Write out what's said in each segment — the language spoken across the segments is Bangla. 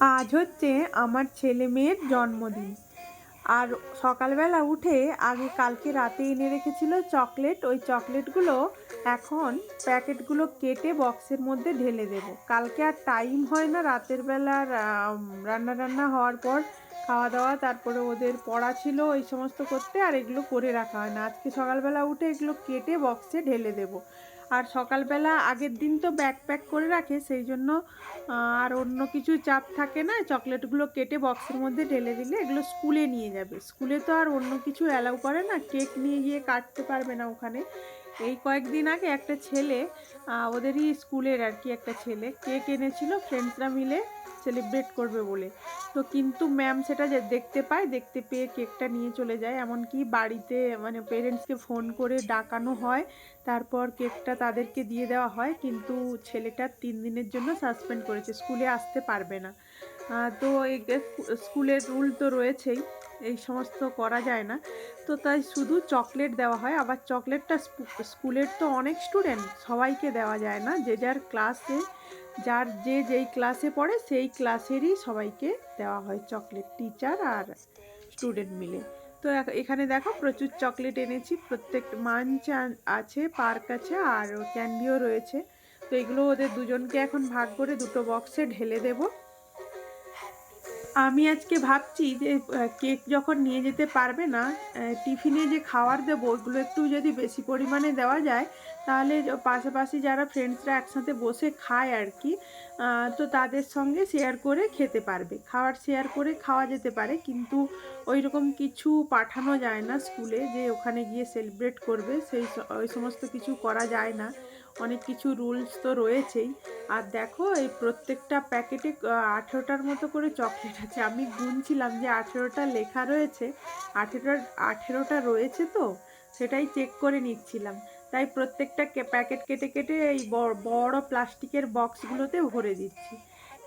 আজ হচ্ছে আমার ছেলে মেয়ের জন্মদিন। আর সকালবেলা উঠে আগে কালকে রাতে এনে রেখেছিল চকলেট। ওই চকলেটগুলো এখন প্যাকেটগুলো কেটে বক্সের মধ্যে ঢেলে দেব। কালকে আর টাইম হয় না, রাতের বেলা রান্না রান্না হওয়ার পর খাওয়া দাওয়া তারপরে ওদের পড়া ছিল, এই সমস্ত করতে, আর এগুলো করে রাখা হয় না। আজকে সকালবেলা উঠে এগুলো কেটে বক্সে ঢেলে দেবো। আর সকালবেলা আগের দিন তো ব্যাগ প্যাক করে রাখে, সেই জন্য আর অন্য কিছু চাপ থাকে না চকলেটগুলো কেটে বক্সের মধ্যে ঢেলে দিলে এগুলো স্কুলে নিয়ে যাবে। স্কুলে তো আর অন্য কিছু অ্যালাউ করে না কেক নিয়ে গিয়ে কাটতে পারবে না ওখানে। এই কয়েকদিন আগে একটা ছেলে ওদেরই স্কুলের আর কি একটা ছেলে কেক এনেছিল ফ্রেন্ডসরা মিলে সেলিব্রেট করবে বলে। তো কিন্তু ম্যাম সেটা যে দেখতে পায়, দেখতে পেয়ে কেকটা নিয়ে চলে যায়। এমনকি বাড়িতে মানে পেরেন্টসকে ফোন করে ডাকানো হয়, তারপর কেকটা তাদেরকে দিয়ে দেওয়া হয়। কিন্তু ছেলেটা তিন দিনের জন্য সাসপেন্ড করেছে স্কুলে আসতে পারবে না। তো এই স্কুলের রুল তো রয়েছেই, এই সমস্ত করা যায় না। তো তাই শুধু চকলেট দেওয়া হয়। আবার চকলেটটা স্কুলের তো অনেক স্টুডেন্ট সবাইকে দেওয়া যায় না। যে যার ক্লাসে যার যে যেই ক্লাসে পড়ে, সেই ক্লাসেরই সবাইকে দেওয়া হয় চকলেট টিচার আর স্টুডেন্ট মিলে। তো এখানে দেখো প্রচুর চকলেট এনেছি, প্রত্যেক মাঞ্চ আছে, পার্ক আছে, আর ক্যান্ডিও রয়েছে। তো এগুলো ওদের দুজনকে এখন ভাগ করে দুটো বক্সে ঢেলে দেব। আমি আজকে ভাবছি যে কেক যখন নিয়ে যেতে পারবে না টিফিনে যে খাবার দেবো, ওগুলো একটু যদি বেশি পরিমাণে দেওয়া যায় তাহলে পাশাপাশি যারা ফ্রেন্ডসরা একসাথে বসে খায় আর কি তো তাদের সঙ্গে শেয়ার করে খেতে পারবে। খাবার শেয়ার করে খাওয়া যেতে পারে, কিন্তু ওই রকম কিছু পাঠানো যায় না স্কুলে যে ওখানে গিয়ে সেলিব্রেট করবে। সেই ওই সমস্ত কিছু করা যায় না। অনেক কিছু রুলস তো রয়েছেই। আর দেখো, এই প্রত্যেকটা প্যাকেটে আঠেরোটার মতো করে চকলেট আছে। আমি গুনছিলাম যে আঠেরোটা লেখা রয়েছে। আঠেরোটা আঠেরোটা রয়েছে তো, সেটাই চেক করে নিচ্ছিলাম। তাই প্রত্যেকটা প্যাকেট কেটে কেটে এই বড় প্লাস্টিকের বক্সগুলোতে ভরে দিচ্ছি।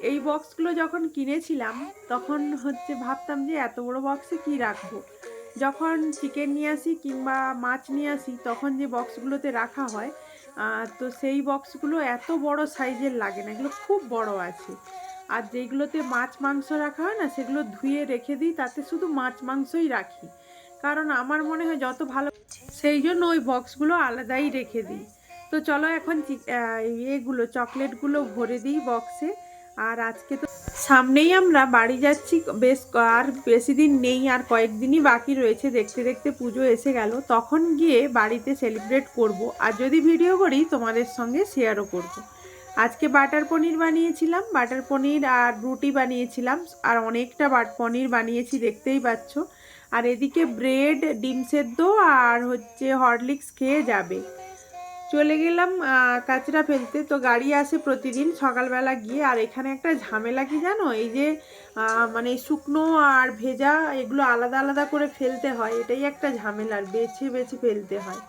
এই বক্সগুলো যখন কিনেছিলাম, তখন হচ্ছে ভাবতাম যে এত বড় বক্সে কি রাখব? যখন চিকেন নিয়ে আসি কিংবা মাছ নিয়ে আসি, তখন যে বক্সগুলোতে রাখা হয় তো সেই বক্সগুলো এত বড় সাইজের লাগে না, এগুলো খুব বড় আছে। আর যেগুলোতে মাছ মাংস রাখা হয় না, সেগুলো ধুয়ে রেখে দিই, তাতে শুধু মাছ মাংসই রাখি। কারণ আমার মনে হয় যত ভালো সেই জন্য ওই বক্সগুলো আলাদাই রেখে দিই। তো চলো এখন এগুলো চকলেটগুলো ভরে দিই বক্সে আর আজকে তো সামনেই আমরা বাড়ি যাচ্ছি, বেশ আর বেশি দিন নেই, আর কয়েকদিনই বাকি রয়েছে। দেখতে দেখতে পুজো এসে গেল। তখন গিয়ে বাড়িতে সেলিব্রেট করব। আর যদি ভিডিও করি, তোমাদের সঙ্গে শেয়ারও করব। আজকে বাটার পনির বানিয়েছিলাম। বাটার পনির আর রুটি বানিয়েছিলাম। আর অনেকটা বাট, পনির বানিয়েছি, দেখতেই পাচ্ছ। আর এদিকে ব্রেড, ডিম সেদ্ধ আর হচ্ছে হরলিক্স খেয়ে যাবে। চলে গেলাম কাচরা ফেলতে। তো গাড়ি আসে প্রতিদিন সকালবেলা গিয়ে। আর এখানে একটা ঝামেলা কি জানো? এই যে মানে শুকনো আর ভেজা, এগুলো আলাদা আলাদা করে ফেলতে হয়। এটাই একটা ঝামেলার বেছে বেছে ফেলতে হয়।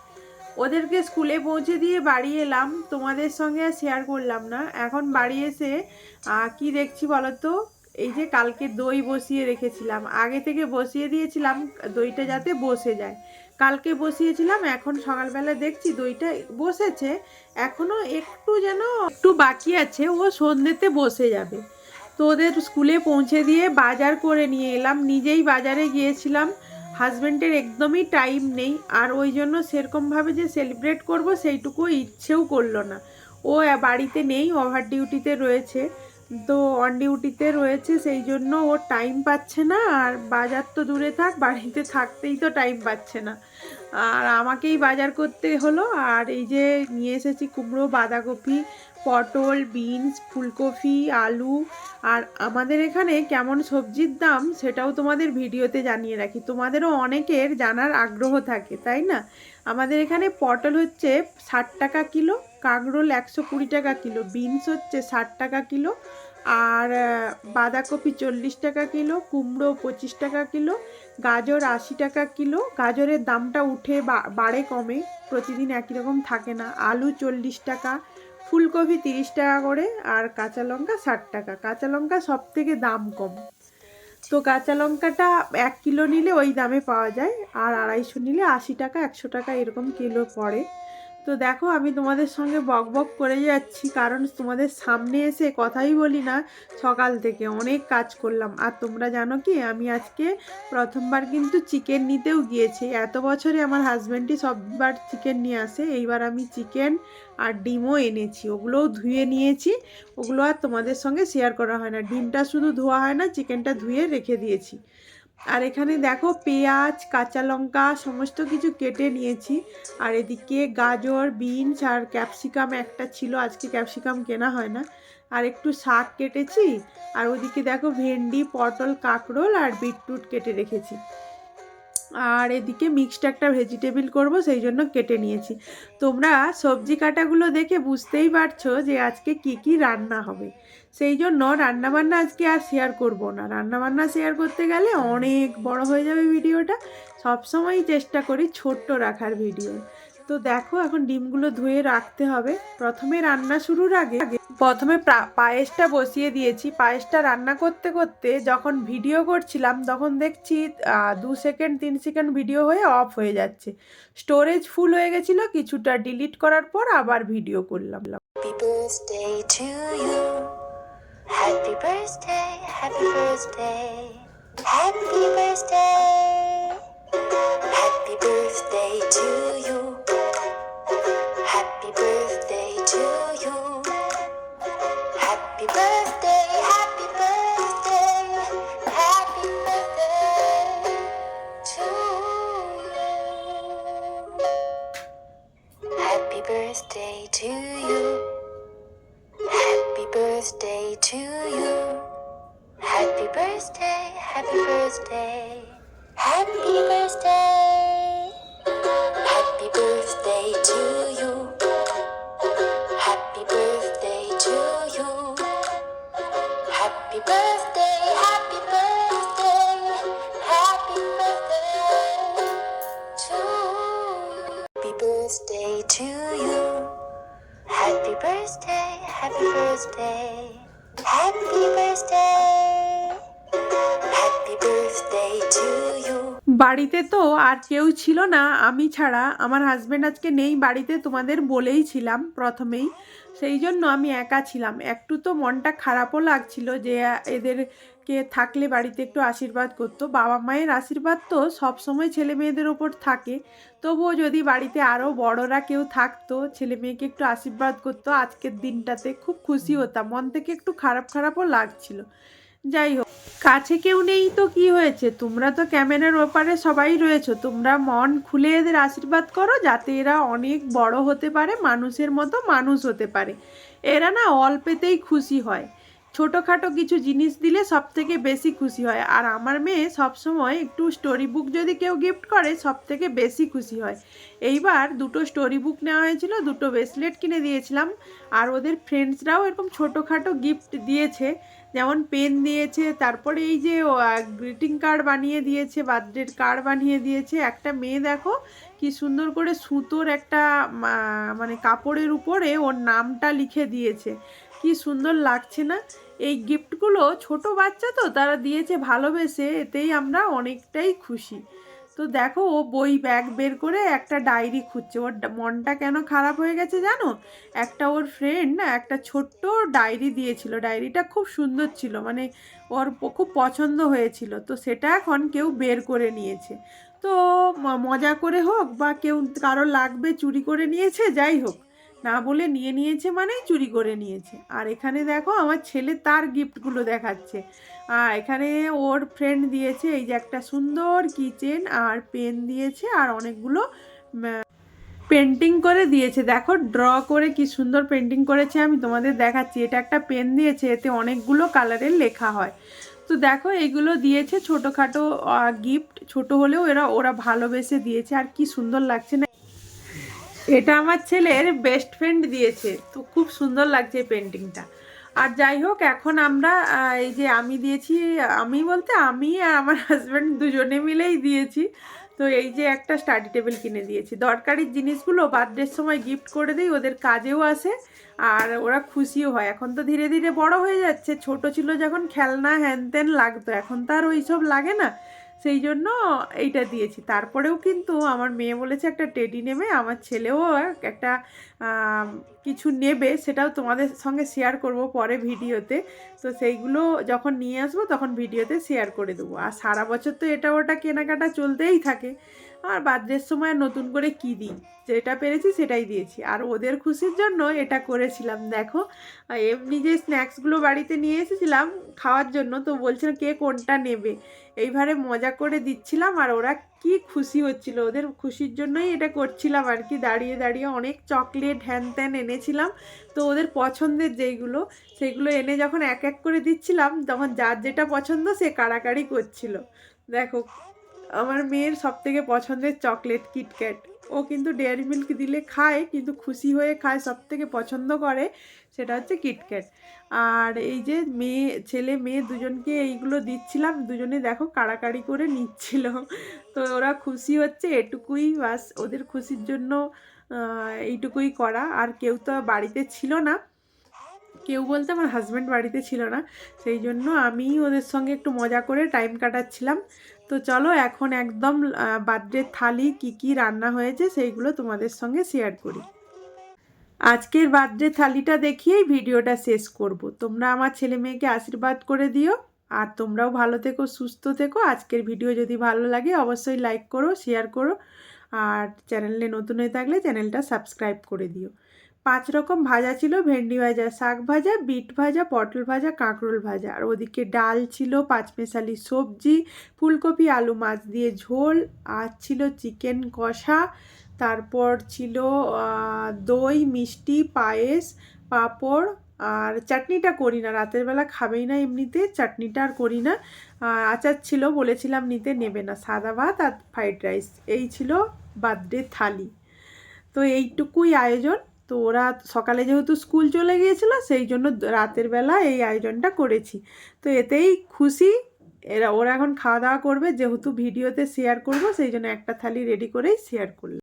ওদেরকে স্কুলে পৌঁছে দিয়ে বাড়ি এলাম। তোমাদের সঙ্গে আর শেয়ার করলাম না। এখন বাড়ি এসে কি দেখছি বলো তো? এই যে কালকে দই বসিয়ে রেখেছিলাম। আগে থেকে বসিয়ে দিয়েছিলাম দইটা যাতে বসে যায়। কালকে বসিয়েছিলাম, এখন সকালবেলা দেখছি দইটা বসেছে। এখনও একটু যেন একটু বাকি আছে, ও সন্ধ্যেতে বসে যাবে। তো ওদের স্কুলে পৌঁছে দিয়ে বাজার করে নিয়ে এলাম। নিজেই বাজারে গিয়েছিলাম। হাজব্যান্ডের একদমই টাইম নেই। আর ওই জন্য সেরকমভাবে যে সেলিব্রেট করব সেইটুকু ইচ্ছেও করল না। ও বাড়িতে নেই, ওভার ডিউটিতে রয়েছে। তো অন ডিউটিতে রয়েছে, সেই জন্য ও টাইম পাচ্ছে না। আর বাজার তো দূরে থাক, বাড়িতে থাকতেই তো টাইম পাচ্ছে না। আর আমাকেই বাজার করতে হলো। আর এই যে নিয়ে এসেছি কুমড়ো, বাঁধাকপি, পটল, বিনস, ফুলকপি, আলু। আর আমাদের এখানে কেমন সবজির দাম সেটাও তোমাদের ভিডিওতে জানিয়ে রাখি। তোমাদেরও অনেকের জানার আগ্রহ থাকে, তাই না? আমাদের এখানে পটল হচ্ছে ষাট টাকা কিলো, কাঁকরোল একশো কুড়ি টাকা কিলো, বিনস হচ্ছে ষাট টাকা কিলো আর বাঁধাকপি চল্লিশ টাকা কিলো, কুমড়ো পঁচিশ টাকা কিলো, গাজর আশি টাকা কিলো। গাজরের দামটা উঠে বাড়ে কমে, প্রতিদিন একই রকম থাকে না। আলু চল্লিশ টাকা, ফুলকপি তিরিশ টাকা করে আর কাঁচা লঙ্কা ষাট টাকা। কাঁচা লঙ্কা সব থেকে দাম কম। তো কাঁচা লঙ্কাটা এক কিলো নিলে ওই দামে পাওয়া যায়, আর আড়াইশো নিলে আশি টাকা, একশো টাকা এরকম কিলো পড়ে। তো দেখো, আমি তোমাদের সঙ্গে বক বক করে যাচ্ছি, কারণ তোমাদের সামনে এসে কথাই বলি না। সকাল থেকে অনেক কাজ করলাম। আর তোমরা জানো কি, আমি আজকে প্রথমবার কিন্তু চিকেন নিতেও গিয়েছি। এত বছরে আমার হাজব্যান্ডই সববার চিকেন নিয়ে আসে। এইবার আমি চিকেন আর ডিমও এনেছি। ওগুলোও ধুয়ে নিয়েছি। ওগুলো আর তোমাদের সঙ্গে শেয়ার করা হয় না। ডিমটা শুধু ধোয়া হয় না, চিকেনটা ধুয়ে রেখে দিয়েছি। আর এখানে দেখো পেঁয়াজ, কাঁচা লঙ্কা, সমস্ত কিছু কেটে নিয়েছি। আর এদিকে গাজর, বিনস আর ক্যাপসিকাম একটা ছিল, আজকে ক্যাপসিকাম কেনা হয় না। আর একটু শাক কেটেছি। আর ওদিকে দেখো ভেন্ডি, পটল, কাঁকরোল আর বিটরুট কেটে রেখেছি। আর এদিকে মিক্সড একটা ভেজিটেবিল করব, সেই জন্য কেটে নিয়েছি। তোমরা সবজি কাটাগুলো দেখে বুঝতেই পারছ যে আজকে কি কি রান্না হবে। সেই জন্য রান্নাবান্না আজকে আর শেয়ার করব না। রান্নাবান্না শেয়ার করতে গেলে অনেক বড় হয়ে যাবে ভিডিওটা। সবসময়ই চেষ্টা করি ছোট্ট রাখার ভিডিও। তো দেখো এখন ডিমগুলো ধুয়ে রাখতে হবে। প্রথমে রান্না শুরুর আগে প্রথমে প্রা- পায়েসটা বসিয়ে দিয়েছি। পায়েসটা রান্না করতে করতে যখন ভিডিও করছিলাম, তখন দেখছি দু সেকেন্ড, তিন সেকেন্ড ভিডিও হয়ে অফ হয়ে যাচ্ছে। স্টোরেজ ফুল হয়ে গেছিল, কিছুটা ডিলিট করার পর আবার ভিডিও করলাম. Happy birthday to you. Happy birthday, happy birthday. Happy birthday. বাড়িতে তো আর কেউ ছিল না, আমি ছাড়া আমার হাজব্যান্ড আজকে নেই বাড়িতে, তোমাদের বলেই ছিলাম প্রথমেই সেই জন্য আমি একা ছিলাম। একটু তো মনটা খারাপও লাগছিল যে, এদেরকে থাকলে বাড়িতে একটু আশীর্বাদ করতো। বাবা মায়ের আশীর্বাদ তো সবসময় ছেলে মেয়েদের ওপর থাকে। তবুও যদি বাড়িতে আরও বড়রা কেউ থাকতো, ছেলে মেয়েকে একটু আশীর্বাদ করতো, আজকের দিনটাতে খুব খুশি হতাম। মন থেকে একটু খারাপ খারাপও লাগছিল। যাই হোক। কাছে কেউ নেই তো কি হয়েছে? তোমরা তো ক্যামেরার ওপারে সবাই রয়েছো। তোমরা মন খুলে এদের আশীর্বাদ করো যাতে এরা অনেক বড় হতে পারে, মানুষের মতো মানুষ হতে পারে। এরা না অল্পেতেই খুশি হয়। ছোটোখাটো কিছু জিনিস দিলে সব থেকে বেশি খুশি হয়। আর আমার মেয়ে সবসময় একটু স্টোরি বুক যদি কেউ গিফট করে সব থেকে বেশি খুশি হয়। এইবার দুটো স্টোরি বুক নেওয়া হয়েছিল, দুটো ব্রেসলেট কিনে দিয়েছিলাম। আর ওদের ফ্রেন্ডসরাও এরকম ছোটোখাটো গিফট দিয়েছে। যেমন পেন দিয়েছে, তারপরে এই যে গ্রিটিং কার্ড বানিয়ে দিয়েছে বার্থডের কার্ড বানিয়ে দিয়েছে। একটা মেয়ে দেখো, কি সুন্দর করে সুতোর একটা মানে কাপড়ের উপরে ওর নামটা লিখে দিয়েছে। কি সুন্দর লাগছে না? এই গিফটগুলো ছোট বাচ্চা তো, তারা দিয়েছে ভালোবেসে, এতেই আমরা অনেকটাই খুশি। তো দেখো, ও বই ব্যাগ বের করে একটা ডায়েরি খুঁজছে। ওর মনটা কেন খারাপ হয়ে গেছে জানো? একটা ওর ফ্রেন্ড না, একটা ছোট্ট ডায়েরি দিয়েছিল। ডায়েরিটা খুব সুন্দর ছিল মানে ওর খুব পছন্দ হয়েছিল। তো সেটা এখন কেউ বের করে নিয়েছে। তো মজা করে হোক বা কেউ কারও লাগবে, চুরি করে নিয়েছে, যাই হোক। না বলে নিয়ে নিয়েছে মানে চুরি করে নিয়েছে। আর এখানে দেখো আমার ছেলে তার গিফটগুলো দেখাচ্ছে। আর এখানে ওর ফ্রেন্ড দিয়েছে এই যে একটা সুন্দর কিচেন আর পেন দিয়েছে আর অনেকগুলো পেন্টিং করে দিয়েছে। দেখো ড্র করে কি সুন্দর পেন্টিং করেছে, আমি তোমাদের দেখাচ্ছি। এটা একটা পেন দিয়েছে, এতে অনেকগুলো কালারের লেখা হয়। তো দেখো এগুলো দিয়েছে ছোটোখাটো গিফট ছোট হলেও এরা, ওরা ভালোবেসে দিয়েছে। আর কি সুন্দর লাগছে না এটা আমার ছেলের বেস্ট ফ্রেন্ড দিয়েছে। তো খুব সুন্দর লাগছে এই পেন্টিংটা আর যাই হোক, এখন আমরা এই যে আমি দিয়েছি, আমি বলতে আমি আর আমার হাজব্যান্ড দুজনে মিলেই দিয়েছি। তো এই যে একটা স্টাডি টেবিল কিনে দিয়েছি। দরকারি জিনিসগুলো বার্থডের সময় গিফট করে দিই, ওদের কাজেও আসে আর ওরা খুশিও হয়। এখন তো ধীরে ধীরে বড় হয়ে যাচ্ছে। ছোট ছিল যখন খেলনা হ্যান ত্যান লাগতো। এখন তো আর ওই সব লাগে না। সেই জন্য এইটা দিয়েছি। তারপরেও কিন্তু আমার মেয়ে বলেছে একটা টেডি নেবে, আমার ছেলেও একটা কিছু নেবে, সেটাও তোমাদের সঙ্গে শেয়ার করব পরে ভিডিওতে। তো সেইগুলো যখন নিয়ে আসব তখন ভিডিওতে শেয়ার করে দেবো। আর সারা বছর তো এটা ওটা কেনাকাটা চলতেই থাকে। আর বার্থডের সময় নতুন করে কী দিই? যেটা পেরেছি সেটাই দিয়েছি। আর ওদের খুশির জন্য এটা করেছিলাম। দেখো, এমনি যে স্ন্যাক্সগুলো বাড়িতে নিয়ে এসেছিলাম খাওয়ার জন্য, তো বলছিলাম কে কোনটা নেবে? এইভাবে মজা করে দিচ্ছিলাম আর ওরা কি খুশি হচ্ছিল। ওদের খুশির জন্যই এটা করছিলাম আর কি। দাঁড়িয়ে দাঁড়িয়ে অনেক চকলেট, হ্যান ত্যান এনেছিলাম। তো ওদের পছন্দের যেইগুলো, সেগুলো এনে যখন এক এক করে দিচ্ছিলাম, তখন যার যেটা পছন্দ সে কাড়াকাড়ি করছিল। দেখো আমার মেয়ের সব থেকে পছন্দের চকলেট কিটক্যাট ও কিন্তু ডেয়ারি মিল্ক দিলে খায়, কিন্তু খুশি হয়ে খায় সব থেকে পছন্দ করে সেটা হচ্ছে কিটক্যাট আর এই যে মেয়ে, ছেলে মেয়ে দুজনকে এইগুলো দিচ্ছিলাম, দুজনে দেখো কাড়াকাড়ি করে নিচ্ছিল। তো ওরা খুশি হচ্ছে এটুকুই, বাস ওদের খুশির জন্য এইটুকুই করা। আর কেউ তো বাড়িতে ছিল না। কেউ বলতে আমার হাজব্যান্ড বাড়িতে ছিল না, সেই জন্য আমি ওদের সঙ্গে একটু মজা করে টাইম কাটাচ্ছিলাম। তো চলো এখন একদম বার্থডে থালি কি কি রান্না হয়েছে সেইগুলো তোমাদের সঙ্গে শেয়ার করি। আজকের বার্থডে থালিটা দেখিয়েই ভিডিওটা শেষ করব। তোমরা আমার ছেলে মেয়েকে আশীর্বাদ করে দিও, আর তোমরাও ভালো থেকো, সুস্থ থেকো। আজকের ভিডিও যদি ভালো লাগে অবশ্যই লাইক করো শেয়ার করো, আর চ্যানেলে নতুন হয়ে থাকলে চ্যানেলটা সাবস্ক্রাইব করে দিও। পাঁচ রকম ভাজা ছিল, ভেন্ডি ভাজা, শাক ভাজা, বিট ভাজা, পটল ভাজা, কাঁকরোল ভাজা। আর ওদিকে ডাল ছিল, পাঁচমেশালি সবজি, ফুলকপি, আলু মাছ দিয়ে ঝোল, আর ছিল চিকেন কষা। তারপর ছিল দই, মিষ্টি, পায়েস, পাঁপড়। আর চাটনিটা করি না, রাতের বেলা খাবেই না এমনিতে, চাটনিটা আর করি না। আচার ছিল বলেছিলাম নিতে, নেবে না, সাদা ভাত আর ফ্রাইড রাইস। এই ছিল বার্থডে থালি। তো এইটুকুই আয়োজন। তো ওরা সকালে যেহেতু স্কুল চলে গিয়েছিল, সেই জন্য রাতের বেলা এই আয়োজনটা করেছি। তো এতেই খুশি। এরা, ওরা এখন খাওয়া দাওয়া করবে, যেহেতু ভিডিওতে শেয়ার করব, সেই জন্য একটা থালি রেডি করেই শেয়ার করলাম।